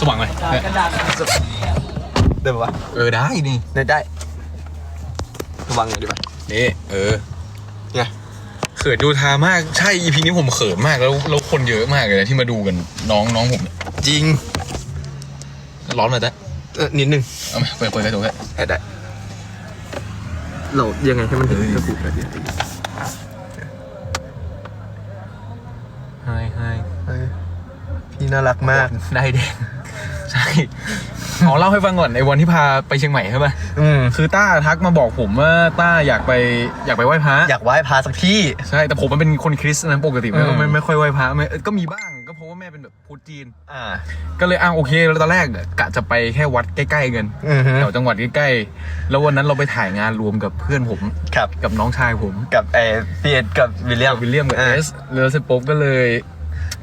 สว่างไหมเนี่ยเดินปะวะเออได้นี่ได้ได้ระวังหน่อยดีป่ะนี่ เออไงเขินดูทามาก ใช่ EP นี้ผมเขินมากแล้วแล้วคนเยอะมากเลยนะที่มาดูกันน้องน้องผมเนี่ยจริงร้อนมาแต่เออนิดนึงเอาไหมเปิดเปิดกระจกให้ได้ได้เรายังไงให้มันถึงกระปุกเลยไฮไฮเฮ้ยพี่น่ารักมาก ได้เด็กใช่ ขอเล่าให้ฟังก่อนไอ้วันที่พาไปเชียงใหม่ใช่ป่ะอืมคือต้าทักมาบอกผมว่าต้าอยากไปอยากไปไหว้พระอยากไหว้พาสักที่ ใช่แต่ผมมันเป็นคนคริสต์นะปกติไม่อืมไม่ไม่ค่อยไหว้พระไม่ก็มีบ้างก็เพราะว่าแม่เป็นแบบพุทธจีน อ่า ก็เลยอ้าวโอเคแล้วตอนแรกเนี่ยกะจะไปแค่วัดใกล้ๆกันอือฮึแถวจังหวัดใกล้ๆแล้ววันนั้นเราไปถ่ายงานรวมกับเพื่อนผมครับกับน้องชายผมกับเอพีเอ็ดกับวิลเลียมวิลเลียมกับอ่าเอสแล้วเสร็จปุ๊บก็เลย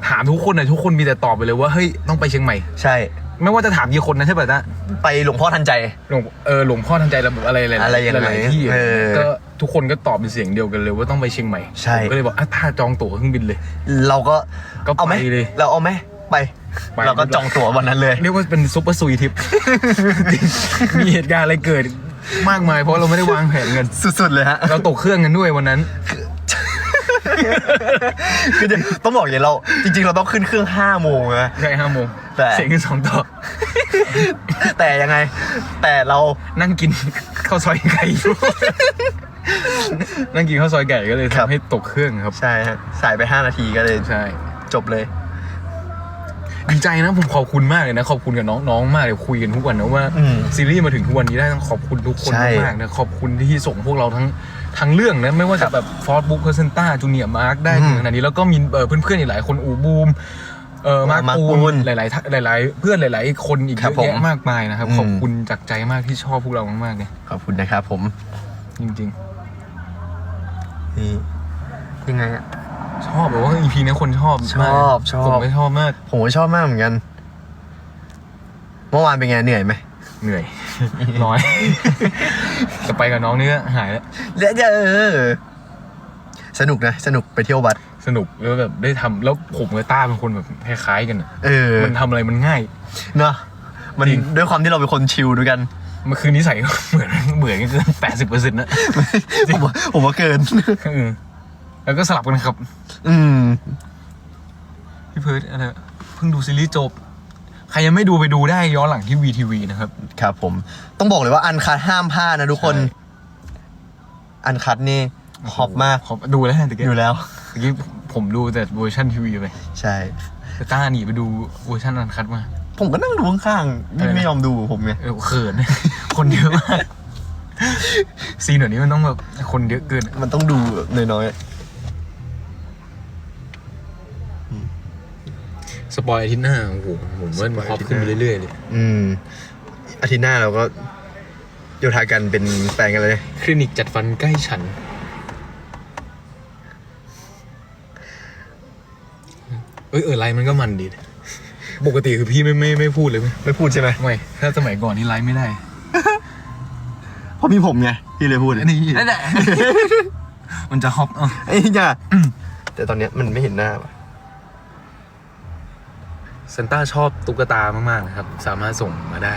ถามทุกคนนะทุกคนมีแต่ตอบไปเลยว่าเฮ้ยต้องไปเชียงใหม่ ใช่ ไม่ว่าจะถามกี่คนนะใช่ป่ะนะไปหลวงพ่อทันใจ หลวงเออหลวงพ่อทันใจระบบอะไรหลายๆอะไรอย่างไรหลายๆที่เออก็ทุกคนก็ตอบเป็นเสียงเดียวกันเลยว่าต้องไปเชียงใหม่ใช่ ผมก็เลยบอกอะถ้าจองตั๋วเครื่องบินเลย เราก็ก็เอาไหมไปเลย เราเอาไหมไป ไป เราก็จองตั๋ววันนั้นเลย เรียกว่าเป็นซุปเปอร์ซุยทิป มีเหตุการณ์อะไรเกิด มากมายเพราะเราไม่ได้วางแผนกัน สุดๆเลยฮะ เราตกเครื่องกันด้วยวันนั้น คือจะต้องบอกอย่างเรา จริง ๆ เราต้องขึ้นเครื่องห้าโมงนะใช่ห้าโมงแต่เสียงกันสองต่อ แต่ยังไง แต่เรานั่งกินข้าวซอยไก่อยู่นั่งกินข้าวซอยไก่ก็เลยครับทำให้ตกเครื่องครับ ใช่ฮะสายไป5นาทีก็เลยใช่ จบเลยดีใจนะผมขอบคุณมากเลยนะขอบคุณกับน้องๆมากเลยคุยกันทุกวันนะว่าอืมซีรีส์มาถึงทุกวันนี้ได้ต้องขอบคุณทุกคนใช่มากๆนะขอบคุณที่ส่งพวกเราทั้ง ทั้งเรื่องนะไม่ว่าครัจะบแบบฟอร์ดบุ๊กเพอร์เซนต้าจูเนียร์มาร์กได้อืมถึงขนาดนี้แล้วก็มีเอ่อเพื่อนๆอีกหลายคนอูบูมเออมาร์มาร์คปูปูนนหลายๆท่าหลาย ๆ เพื่อนหลาย ๆ คนอีกครัเยบอะแยะผมมากมายนะครับอืมขอบคุณจากใจมากที่ชอบพวกเรามากๆเลยขอบคุณนะครับผมจริงนี่ยังไงอะๆชอบแบบว่าอีพีนี้คนชอบมากชอบชอบผมก็ชอบมากผมก็ชอบมากเหมือนกัน เมื่อวานเป็นไงเหนื่อยไหมเหนื่อย น้อย จะไปกับน้องนี่ก็หายแล้วเดี๋ยวเออสนุกนะ สนุกไปเที่ยววัด สนุกแล้วแบบได้ทำแล้วผมกับต้าเป็นคนแบบคล้ายๆกันอะเออ มันทำอะไรมันง่าย เนาะมันจริง ด้วยความที่เราเป็นคนชิลด้วยกัน มันคือนิสัย เหมือนเหมือนกันเกินแปดสิบเปอร์เซ็นต์นะผมว่าผมว่าเกิน เออแล้วก็สลับกันครับ อืม พี่เพิร์ดอะไรเพิ่งดูซีรีส์จบใค รยังไม่ดูไปดูได้ย้อนหลังที่ VTV นะครับ ครับผมต้องบอกเลยว่าอันคัดห้ามพลาดนะทุกคน ใช่ อันคัดนี่ฮอปมากขอดูแล้วตะกี้อยู่แล้ว ตะกี้ผมดูแต่เวอร์ชันทีวีไปใช่ แต่ต้าหนีไปดูเวอร์ชันอันคัดมา ผมก็นั่งดูข้างๆอะไรนี่นะ ไม่ยอมดูผมไง เออเขิน คนเยอะมากซีนแบบนี้มันต้องแบบคนเยอะเกิน มันต้องดูน้อย สปอยอาทิตย์หน้าโอ้โหผมว่ามันฮอปขึ้นไปเรื่อยๆเลยๆอืมอาทิตย์หน้าเราก็โยธากันเป็นแฟนกันเลย คลินิกจัดฟันใกล้ฉัน เอ้ยเออไลฟ์มันก็มันดีนะปกติคือพี่ไม่ไม่ไม่พูดเลยไหมไม่พูดใช่ไหมไม่ถ้าสมัยก่อนนี่ไลฟ์ไม่ได้ เพราะมีผมไงพี่เลยพูดนี่นั่นแหละมันจะฮอปเอะไอ้ย่าแต่ตอนเนี้ยมันไม่เห็นหน้าว่ะเซนต้าชอบตุ๊กตามากๆนะครับ สามารถส่งมาได้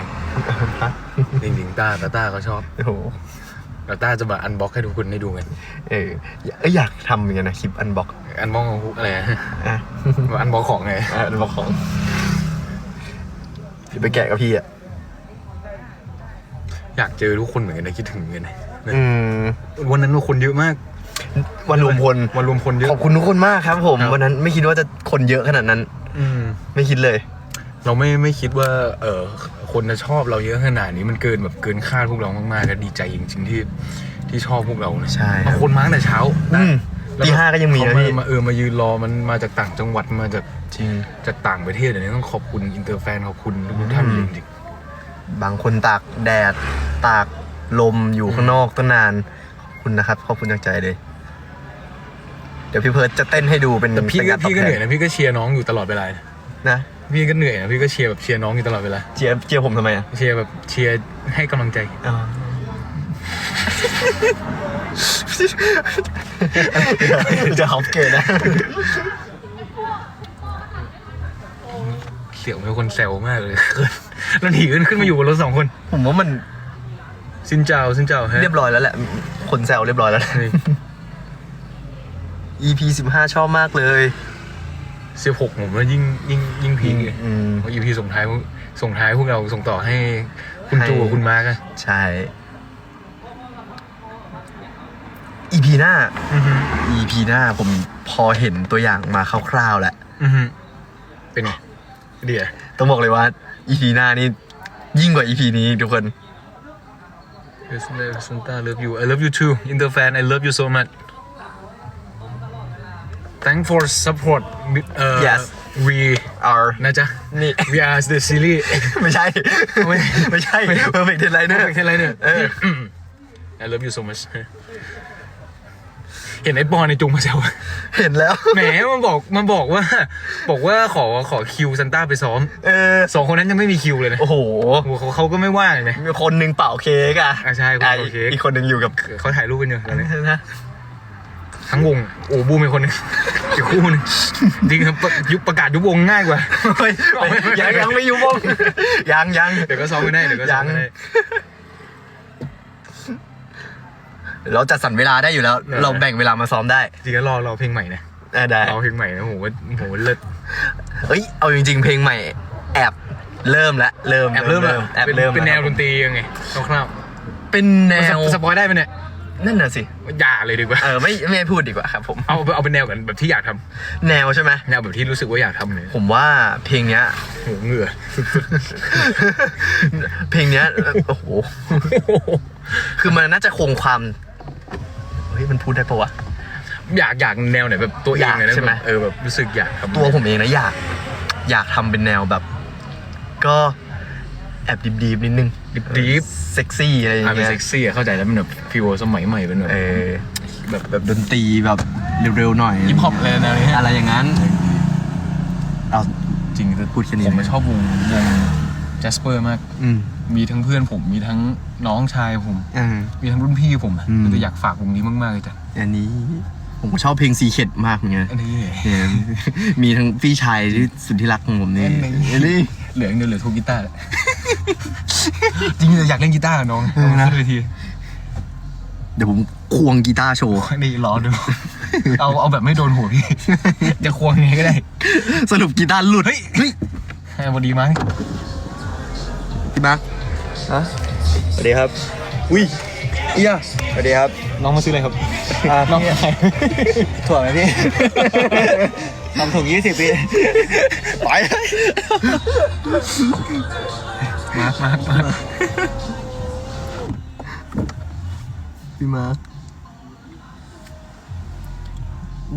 จริงๆต้าแต่ต้าก็ชอบโอ้โหแต่ต้าจะมาอันบ็อกให้ทุกคนได้ดูกันเออเอ้ยอยากทำเหมือนกันนะคลิปอันบ็อกอันบ็อกของอะไรอะอะอันบ็อกของไงอะอันบ็อกของเดี๋ยวไปแกะกับพี่อะอยากเจอทุกคนเหมือนกันนะคิดถึงเหมือนกันนะอืมวันนั้นคนเยอะมาก วันรวมพลวันรวมคนเยอะขอบคุณทุกคนมากครับผมครับวันนั้นไม่คิดว่าจะคนเยอะขนาดนั้น อืม ไม่คิดเลย เราไม่ไม่คิดว่า เออคนจะชอบเราเยอะขนาดนี้มันเกินแบบเกินคาดพวกเรามากๆก็ดีใจจริงๆที่ที่ชอบพวกเรานะใช่ครับ บางคนมาตั้งแต่เช้าอืมแล้วตีห้าก็ยังมีนะเขาาพี่มาเออมายืนรอมันมาจากต่างจังหวัดมาจากจริง จากต่างประเทศอันนี้ต้องขอบคุณอินเตอร์แฟนขอบคุณทุกท่านอืจม ริงบางคนตากแดด ตากลมอยู่ข้างนอกตั้งนานขอบคุณนะครับขอบคุณจากใจเลย เดี๋ยวพี่เพิร์ดจะเต้นให้ดูเป็นๆแต่พี่เป็นก็การตอบพี่ก็แทเหนื่อยนะพี่ก็เชียร์น้องอยู่ตลอดเวลานะพี่ก็เหนื่อยนะพี่ก็เชียร์แบบเชียร์น้องอยู่ตลอดเวลาเจียเจียผมทำไมอะเชียร์แบบเชียร์ให้กำลังใจ อ๋อ จะฮอปเกตนะซีสียงเป็นคนแซวมากเลย แล้วหนีขึ้นขึ้นมาอยู่บนรถสองคนผมว่ามันซินเจ้าซินเจ้าฮะเรียบร้อยแล้วแหละ คนแซวเรียบร้อยแล้วเฮ้ย EP สิบห้าชอบมากเลย สิบหกผมว่ายิ่งยิ่งยิ่งพีคเลยอืม เพราะ EP ส่งท้ายพวกส่งท้ายพวกเราส่งต่อให้คุณจูกับคุณมาร์กอะใช่ EP หน้า อือฮึ EP หน้าผมพอเห็นตัวอย่างมาคร่าวๆแล้ว อือฮึเป็นไงเดี๋ยวต้องบอกเลยว่า EP หน้านี่ยิ่งกว่า EP นี้ทุกคน Santa love you I love you too Inter fan I love you so much Thank for support เอ่อ Yes we R นะจ๊ะ นี่ we are the series ไม่ใช่ ไม่ไม่ใช่ Perfect Deadliner แค่ไรเนี่ย เออ I love you so much เห็นไอ้ปอนในจุงมาแซว เห็นแล้ว แหมมันบอกมันบอกว่า บอกว่าขอขอคิวซันต้าไปซ้อมเออ สองคนนั้นยังไม่มีคิวเลยนะโอ้โห โอ้โหเขาเขาก็ไม่ว่างเลยนะ มีคนหนึ่งเป่าเค้กอะอะใช่คนอะเป่าเค้ก อีกคนหนึ่งอยู่กับ เขาถ่ายรูปกันอยู่ตอนนี้ นะ ทั้งวงโอ้บูมเป็นคนหนึง อีกคู่หนึงจริงครับประยุบประกาศยุบวงง่ายกว่า เฮ้ยยังยังไม่อยุ่วงยังยังเดี๋ยวก็ซ้อมกันได้เดี๋ยวก็ซ้อมกันได้ เราจัดสรรเวลาได้อยู่แล้วเออเราแบ่งเวลามาซ้อมได้จริงก็รอรอเพลงใหม่นะเออได้รอเพลงใหม่นะโหว่าโหเลิศ เอ้ยเอาจริง ๆ เพลงใหม่ แอบเริ่มแล้วเริ่มแอบเริ่มแล้วแอบเป็นเริ่มเป็นแนวล้วดนตรียังไงคร่าวเป็นแนๆวสปอยได้ไหมเนี่ย นั่นน่ะสิ อย่าเลยดีกว่า เออไม่ไม่ให้พูดดีกว่าครับผม เอาเอาเป็นแนวกันแบบที่อยากทำแนวใช่ไหมแนวแบบที่รู้สึกว่าอยากทำเลยผมว่าเพลงเนี้ย โหเหงื่อ เพลงเนี้ยโอ้โห คือมันน่าจะคงความ เฮ้ย มันพูดได้ปะวะ อยากอยากแนวไหนแบบตัวเองเลยอยากนะใช่ไหม แบบเออแบบรู้สึกอยากทำตัวผมเองนะอยาก อยากทำเป็นแนวแบบ ก็ แอบดีบๆนิดนึงดีฟเซ็กซี่อะไรอย่างอะเป็นเงี้ยเซ็กซี่อะเข้าใจแล้วมันแบบฟิวสมัยใหม่เป็นแบบเออแบบแบบดนตรีแบบเร็วๆหน่อยฮิปฮอปอะไรแนวนี้อะไรอย่างนั้นเอาจริงพูดแค่นี้ผมเลยมาชอบวงวงแจสเปอร์มาก อืมมีทั้งเพื่อนผมมีทั้งน้องชายผม อ่า มีทั้งรุ่นพี่ผมอะอืมแต่อยากฝากวงนี้มากๆเลยจ้ะอันนี้ผมก็ชอบเพลงซีเค็ดมากเหมือนกัน อันนี้เนี่ยมีทั้งพี่ชายที่สุดที่รักของผมนี่อันนี้อันนี้เหลืออย่างเดียวเหลือทูกกีตาร์แหละ จริงๆอยากเล่นกีตาร์กับน้องเออนะ ขึ้นเวทีเดี๋ยวผมควงกีตาร์โชว์ นี่รอดู เอาเอาแบบไม่โดนหัวพี่ จะควงไงก็ได้ สรุปกีตาร์หลุด เฮ้ย เฮ้ยให้พอดีมั้งพี่มาร์คฮะสวัสดีครับ อุ้ยเอียสวัสดีครับน้องมาซื้ออะไรครับอ่าน้องพี่ใครถั่วไหมพี่ ทำถุงยี่สิบปีไป มาร์คมาร์คมาร์คพี่มาร์ค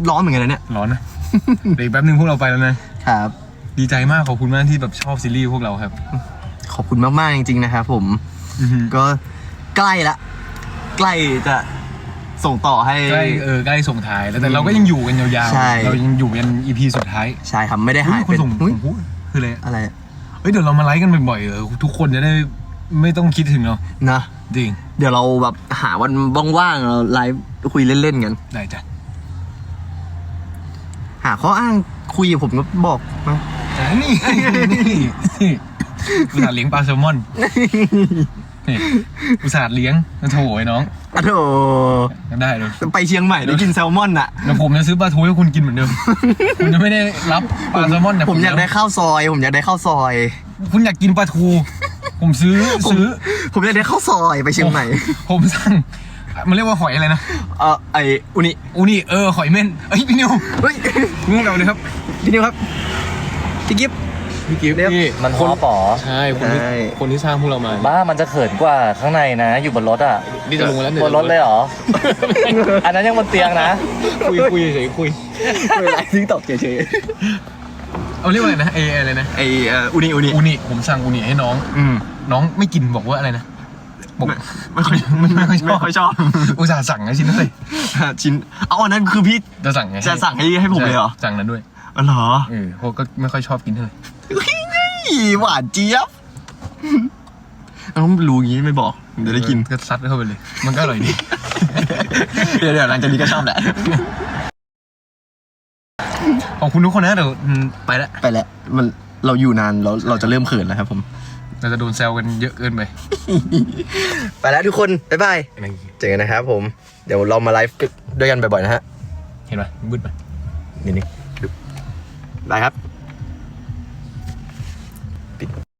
ร้อนเหมือนกันนะเนี่ยร้อนนะเดี๋ยวอีกแป๊บนึงพวกเราไปแล้วนะ ครับ ดีใจมากขอบคุณมากที่แบบชอบซีรีส์พวกเราครับขอบคุณมาก ๆ จริง ๆ นะครับผมก็ใกล้ละ ใกล้จะส่งต่อให้ ใกล้เออใกล้ส่งท้ายแล้วแต่เราก็ยังอยู่กันยาวใช่ ๆ เรายังอยู่ยันอีพีสุดท้ายใช่ครับไม่ได้หายเฮ้เป็นคนส่งอุ๊ยผมพูดคืออะไรอะไร เฮ้ยเดี๋ยวเรามาไลฟ์กันบ่อยๆเออทุกคนจะได้ไม่ต้องคิดถึงเรานะ จริงเดี๋ยวเราแบบหาวันว่างๆเราไลฟ์คุยเล่นๆกัน ได้จ้ะหาข้ออ้างคุยกับผมก็บอกมานี่นี่อุตส่าห์เลี้ยงปลาแซลมอนนี่อุตส่าห์เลี้ยงโถไอ้น้อง อะโถได้เลย ไปเชียงใหม่ได้กินแซลมอนอะ แล้วผมจะซื้อปลาทูให้คุณกินเหมือนเดิม คุณจะไม่ได้รับปลาแซลมอนแต่ผมอยากได้ข้าวซอย ผมอยากได้ข้าวซอย คุณอยากกินปลาทู ผมซื้อซื้อ ผมอยากได้ข้าวซอยไปเชียงใหม่ ผมสั่งมันเรียกว่าหอยอะไรนะ เออไออุนิอูนี่เออ หอยเม่นเอ้ยพี่นิว เฮ้ยนี่เราเลยครับ พี่นิวครับ พี่กิฟต์ พี่กิฟต์เรียบนี่มันคฮนอปอใช่คนที่ใช่ คนที่สร้างพวกเรามาบ้ามันจะเขินกว่าข้างในนะ อยู่บนรถอะนี่จะลงมาแล้วบนรถเลยเหรอ อันนั้นยังบนเตียงนะ คุยคุยเฉยคุยเวลาทิ้งตอบเฉยเอาเรียกว่าอะไรนะไอไอ้อะไรนะๆไอเอ่ออุนิอุนิอูนี่ผมสั่งอูนี่ให้น้อง อืมน้องไม่กินบอกว่าอะไรนะบอกไม่ไม่ค่อยไม่ไม่ค่อยชอบไม่ค่อยชอบ อุตส่าห์สั่งนะชิ้นนั้นเลยชิ้นเอาอันนั้นคือพี่ จะสั่งไงจะสั่งให้ให้ผมเลยเหรอใช่สั่งนั้นด้วยอ๋อเหรอ เออเพราะก็ไม่ค่อยชอบกินเท่าไหร่ หวานเจี๊ยบต้องรู้งี้ไม่บอกเดี๋ยวได้กินก็ซัดเข้าไปเลย มันก็อร่อยดี เดี๋ยวเดี๋ยวหลังจากนี้ก็ชอบแหละ ขอบคุณทุกคนนะเดี๋ยวอืมไปละไปแล้วมันเราอยู่นานเราเราจะเริ่มเขินแล้วครับผม เราจะโดนแซวกันเยอะเกินไปไปแล้วทุกคน บ๊ายบาย เจอกันนะครับผม เดี๋ยวเรามาไลฟ์ด้วยกันบ่อยๆนะฮะ เห็นไหมมืดไหมนี่นี่ดูบายครับ